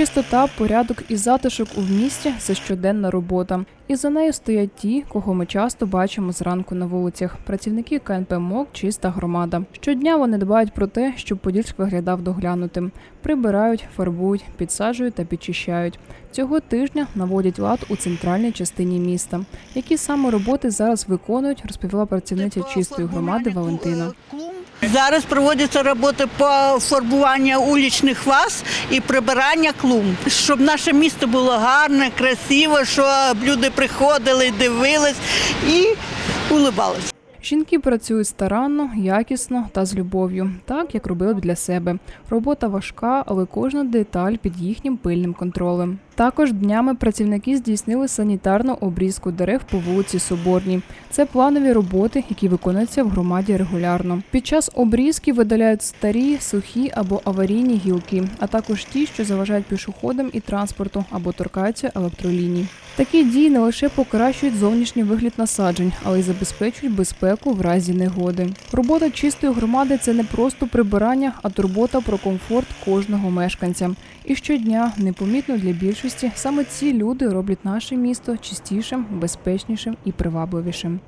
Чистота, порядок і затишок у місті це щоденна робота. І за нею стоять ті, кого ми часто бачимо зранку на вулицях. Працівники КНП МОК Чиста громада. Щодня вони дбають про те, щоб Подільськ виглядав доглянутим. Прибирають, фарбують, підсаджують та підчищають. Цього тижня наводять лад у центральній частині міста. Які саме роботи зараз виконують, розповіла працівниця чистої громади Валентина. Зараз проводяться роботи по фарбуванню улічних ваз і прибирання клумб, щоб наше місто було гарне, красиве, щоб люди приходили, дивились і улибались. Жінки працюють старанно, якісно та з любов'ю, так як робили б для себе. Робота важка, але кожна деталь під їхнім пильним контролем. Також днями працівники здійснили санітарну обрізку дерев по вулиці Соборній. Це планові роботи, які виконуються в громаді регулярно. Під час обрізки видаляють старі, сухі або аварійні гілки, а також ті, що заважають пішоходам і транспорту або торкаються електроліній. Такі дії не лише покращують зовнішній вигляд насаджень, але й забезпечують безпеку в разі негоди. Робота чистої громади це не просто прибирання, а турбота про комфорт кожного мешканця. І щодня, непомітно для більшості, саме ці люди роблять наше місто чистішим, безпечнішим і привабливішим.